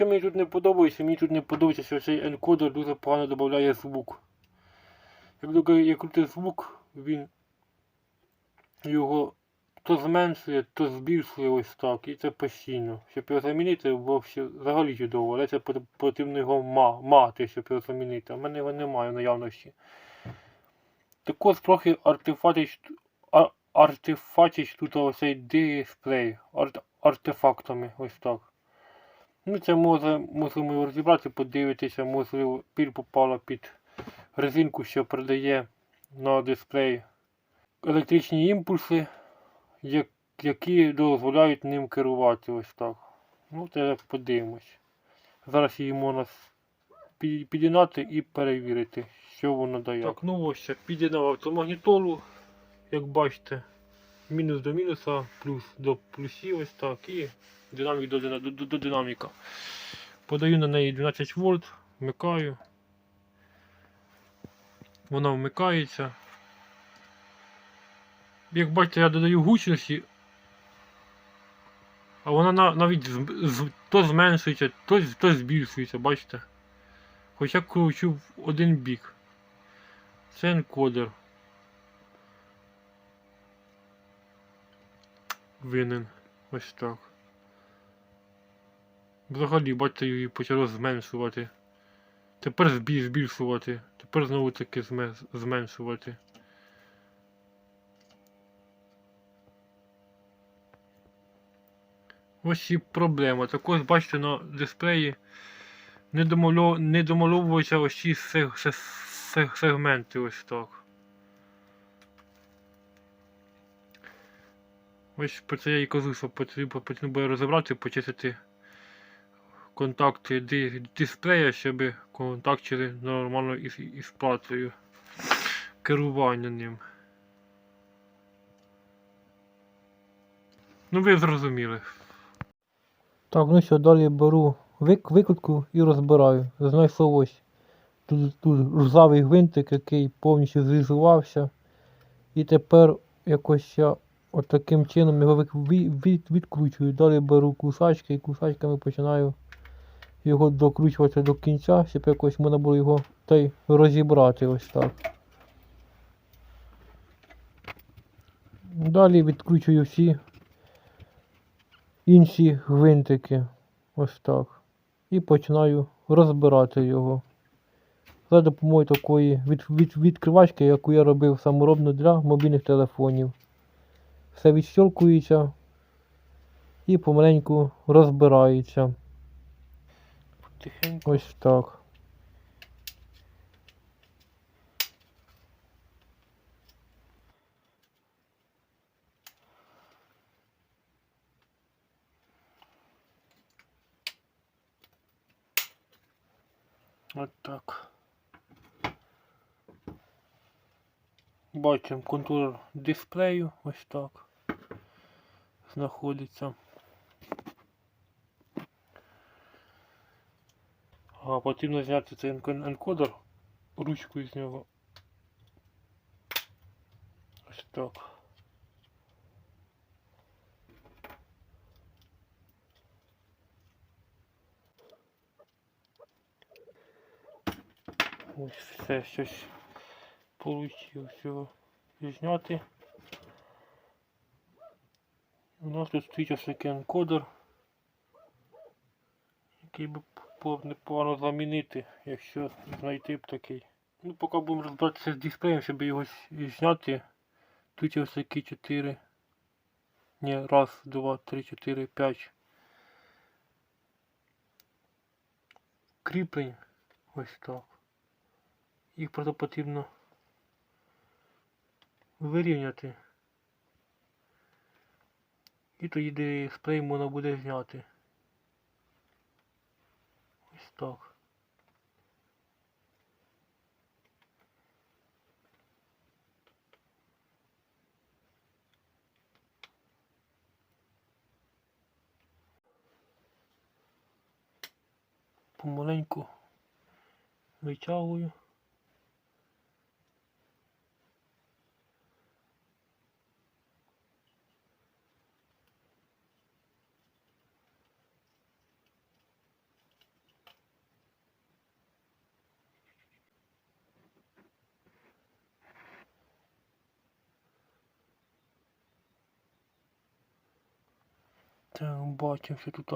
що мені тут не подобається, мені тут не подобається, що цей енкодер дуже погано додає звук. Як тільки я крутий звук, він його то зменшує, то збільшує ось так. І це постійно. Щоб його замінити, взагалі чудово, але це потрібно його ма- мати, щоб його замінити. А в мене його немає в наявності. Також трохи артефактич, артефактич тут оцей дисплей арт, артефактами, ось так. Ну це може, його розібрати, подивитися, можливо, піль попала під резинку, що передає на дисплей електричні імпульси, які дозволяють ним керувати ось так. Ну, це подивимось. Зараз її можна підігнати і перевірити, що воно дає. Так, ну ось я підігнав автомагнітолу, як бачите, мінус до мінуса, плюс до плюсів ось так, і динамік до, до, до, до динаміка. Подаю на неї 12 вольт, вмикаю. Вона вмикається. Як бачите, я додаю гучності, а вона на- навіть то зменшується, то, то збільшується, бачите? Хоча кручу в один бік. Це енкодер. Винен. Ось так. Взагалі, бачите, її почало зменшувати. Тепер збі- збільшувати. Тепер знову таки зменшувати. Ось і проблема. Також бачите на дисплеї не, домальов... домальовуються ось ці сег... се- се- сегменти ось так. Ось про це я і кажу, що потрібно, потрібно буде розібрати, почистити контакти ди- дисплея, щоб контактили нормально із, із платою керування ним. Ну ви зрозуміли. Так, ну що, далі беру вик, викрутку і розбираю. Знайшов ось тут, тут ржавий гвинтик, який повністю зрізувався. І тепер якось я отаким чином його відкручую. Далі беру кусачки і кусачками починаю його докручувати до кінця, щоб якось можна було його та розібрати ось так. Далі відкручую всі інші гвинтики. Ось так. І починаю розбирати його. За допомогою такої від, від, відкривачки, яку я робив саморобно для мобільних телефонів. Все відщелкується і помаленьку розбирається. Тихенько. Ось так. От так. Бачимо контур дисплею, ось так. Знаходиться. А потрібно зняти цей енко- енкодер, ручку з нього. Ось так. Ось все щось получилось зняти. У нас тут стоїть ось такий енкодер, який би непогано замінити, якщо знайти б такий. Ну, поки будемо розбиратися з дисплеєм, щоб його зняти. Тут є ось такі 4. Ні, раз, два, три, чотири, п'ять. Кріплень. Ось так. Їх просто потрібно вирівняти. І тоді дисплей можна буде зняти. Ось так. Помаленьку витягую. Бачимо, що тут.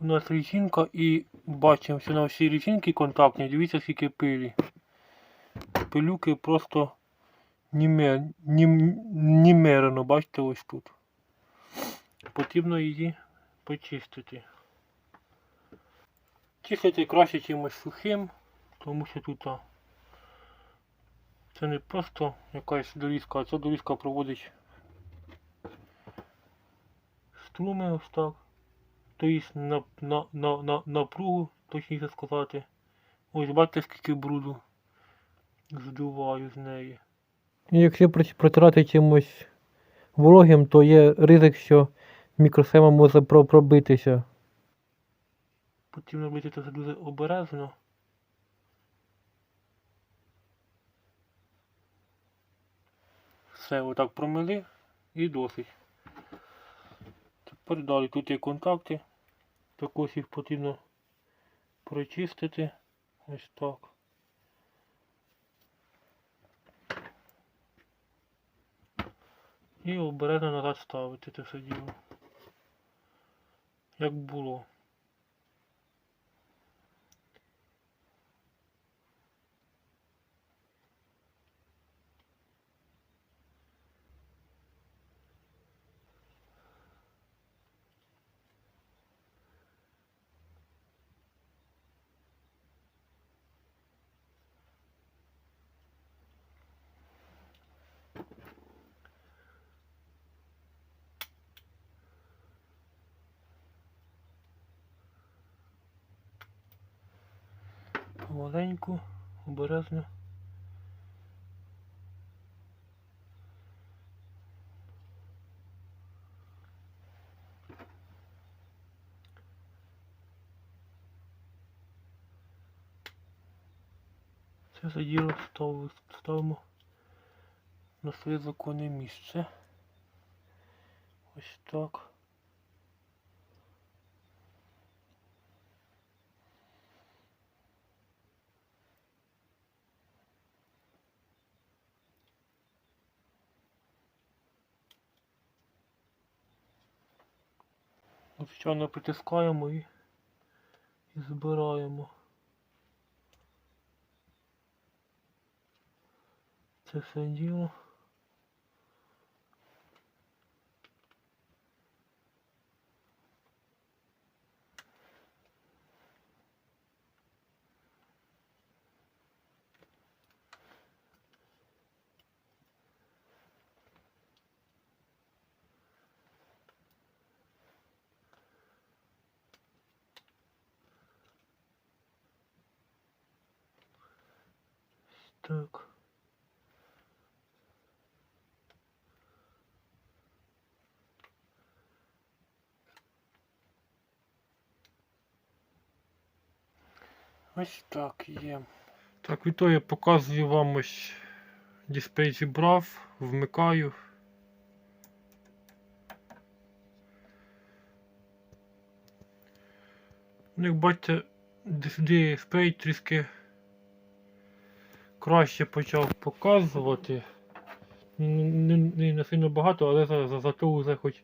У нас резинка і бачимо, що на всій резинці контактні, дивіться скільки пилі. Пилюки просто немер, нем, немерено, бачите ось тут. Потрібно її почистити. Чистити краще чимось сухим, тому що тут це не просто якась дорізка, а ця дорізка проводить струми ось так. Тобто на, на, на, на, напругу, точніше сказати. Ось бачите, скільки бруду здуваю з неї. Якщо проти- протирати чимось вологим, то є ризик, що мікросхема може пробитися. Потрібно робити це дуже обережно. Все, отак промили і досить. Тепер тут є контакти. Також їх потрібно прочистити. Ось так. І обережно назад ставити це все діло. Як було. Помаленьку, обережно. Це за діло став- ставимо на своє законне місце. Ось так. Звичайно притискаємо і, і збираємо. Це все діло. Так. Ось так є. Так, відтоді я показую вам ось дисплей зібрав, вмикаю. Ну, як бачите, дисплей трішки краще почав показувати. Не, не, не сильно багато, але за, за, зато вже хоч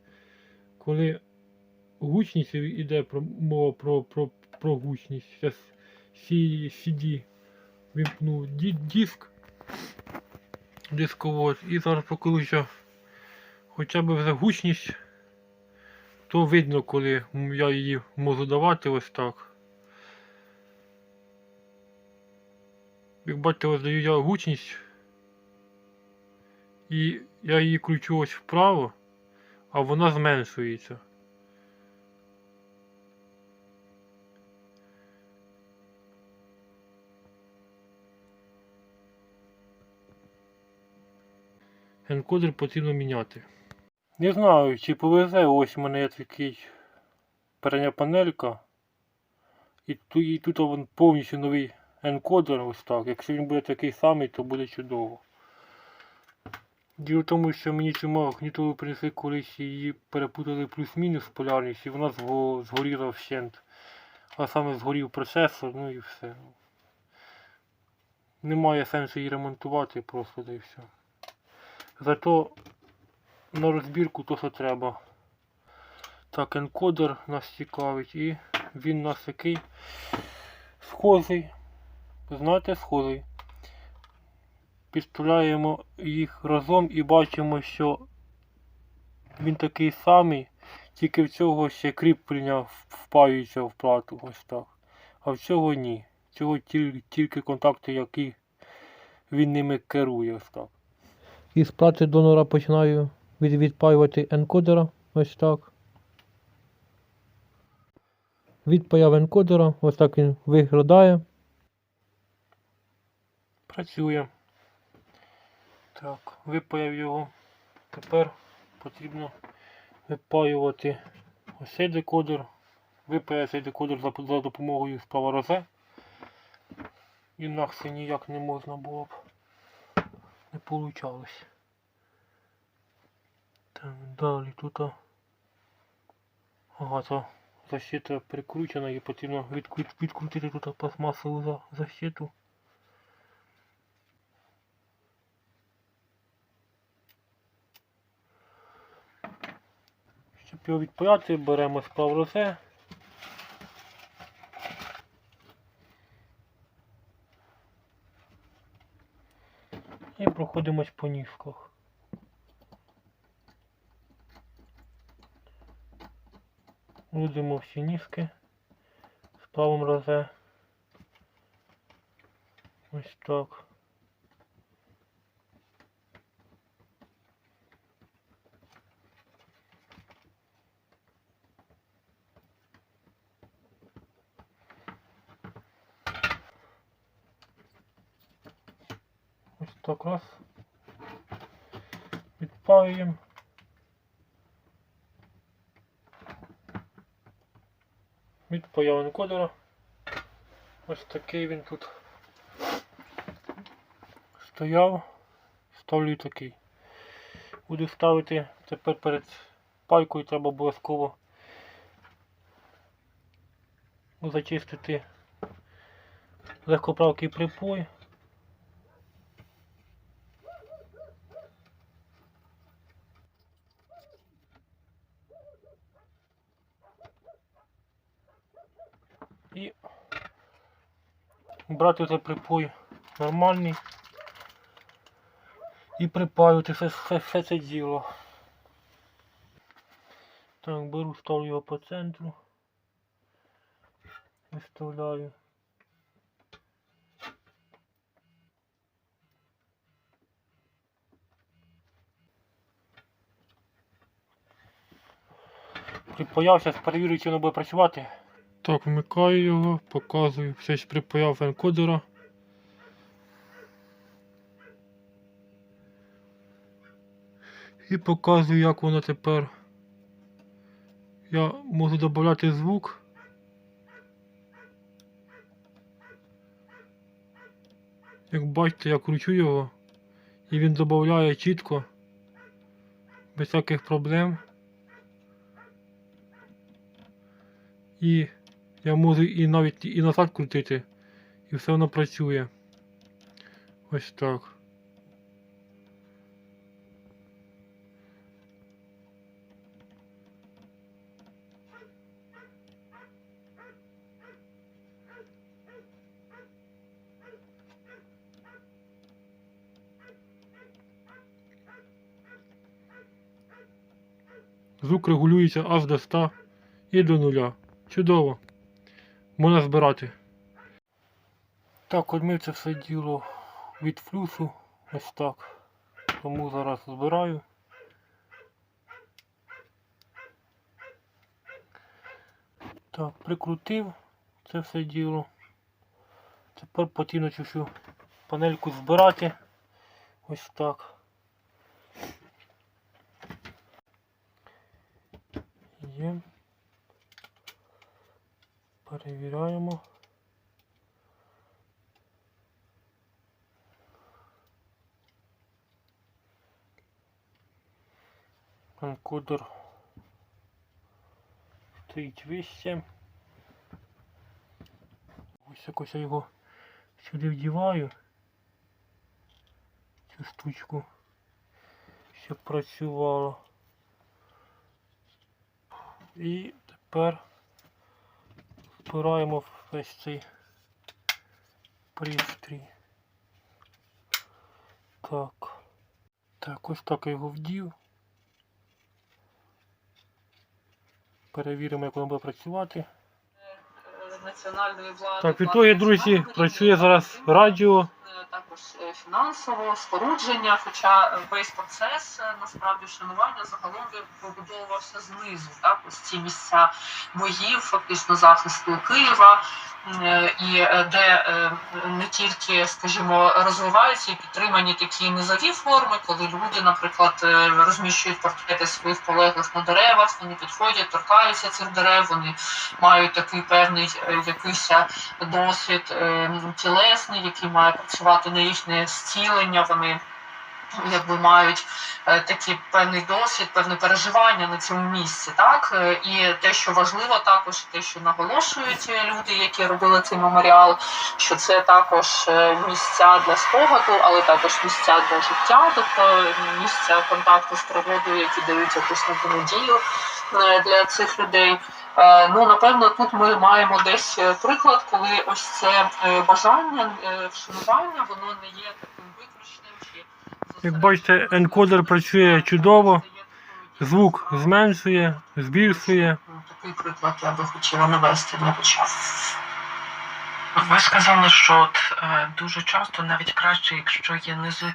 коли гучність іде про мова про, про, про гучність. Зараз CD вімкну диск дисковод і зараз покажу, що хоча б вже гучність, то видно, коли я її можу давати ось так. Як бачите, ось даю я гучність. І я її кручу ось вправо, а вона зменшується. Енкодер потрібно міняти. Не знаю, чи повезе, ось у мене є такий передня панелька. І, ту, і тут він повністю новий енкодер ось так. Якщо він буде такий самий, то буде чудово. Діло в тому, що мені цю магнітолу принесли колись її перепутали плюс-мінус полярність, і вона згоріла вщент. А саме згорів процесор, ну і все. Немає сенсу її ремонтувати просто да і все. Зато на розбірку то, що треба. Так, енкодер нас цікавить і він нас такий схожий. Знаєте, схожий. Підставляємо їх разом і бачимо, що він такий самий, тільки в цього ще кріплення впаюється в плату, ось так. А в цього ні. В Цього тільки, тільки контакти, які він ними керує, ось так. Із плати донора починаю відпаювати енкодера. Ось так. Відпаяв енкодера, ось так він виглядає. Працює. Так, випаяв його. Тепер потрібно випаювати ось цей декодер. Випаяв цей декодер за, за допомогою справа розе. Інакше ніяк не можна було б. Не получалось. Так, далі тут. Ага, то защита прикручена і потрібно відкрутити тут пластмасову за- защиту. Його відпаяти, беремо справ розе. І проходимось по ніжках. Будемо всі ніжки з правим розе. Ось так. Ось так раз. Відпаюємо. Відпаяв енкодера. Ось такий він тут стояв. Ставлю такий. Буду ставити тепер перед пайкою треба обов'язково зачистити легкоправкий припой. І брати цей припой нормальний і припаювати все, все, все це діло. Так, беру, ставлю його по центру. Виставляю. Припаяв, зараз перевірю, чи воно буде працювати. Так, вмикаю його, показую. Все ж припаяв енкодера. І показую, як воно тепер. Я можу додати звук. Як бачите, я кручу його і він додає чітко, без всяких проблем. І я можу і навіть і назад крутити, і все воно працює. Ось так. Звук регулюється аж до 100 і до нуля. Чудово. Можна збирати. Так, от ми це все діло від флюсу. Ось так. Тому зараз збираю. Так, прикрутив це все діло. Тепер потрібно цю панельку збирати. Ось так. Є. Перевіряємо. Енкодер стоїть вище. Ось якось я його сюди вдіваю. Цю штучку. щоб працювало. І тепер збираємо весь цей пристрій. Так. Так, ось так я його вдів. Перевіримо, як воно буде працювати. е, влади. Так, відтоді, друзі, працює зараз радіо. Також е, фінансово спорудження, хоча весь процес е, насправді шанування загалом побудовувався знизу. Так, ось ці місця боїв, фактично захисту Києва, е, і де не тільки, скажімо, розвиваються і підтримані такі низові форми, коли люди, наприклад, розміщують портрети своїх полеглих на деревах, вони підходять, торкаються цих дерев, вони мають такий певний якийсь досвід тілесний, який має працювати на їхнє зцілення. Вони якби мають е, такий певний досвід, певне переживання на цьому місці. Так Е, і те, що важливо, також те, що наголошують люди, які робили цей меморіал, що це також е, місця для спогаду, але також місця для життя, тобто місця контакту з природою, які дають якусь надію для цих людей. Е, Ну, напевно, тут ми маємо десь е, приклад, коли ось це е, бажання, вшанування, воно не є таким виключним чи Як бачите, енкодер працює чудово. Звук зменшує, збільшує. Ну, Такий приклад я би хотіла навести для початку. Ви сказали, що от, е, дуже часто навіть краще, якщо є низи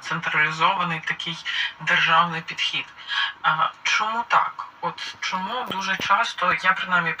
централізований такий державний підхід. Чому так? От чому дуже часто я принаймні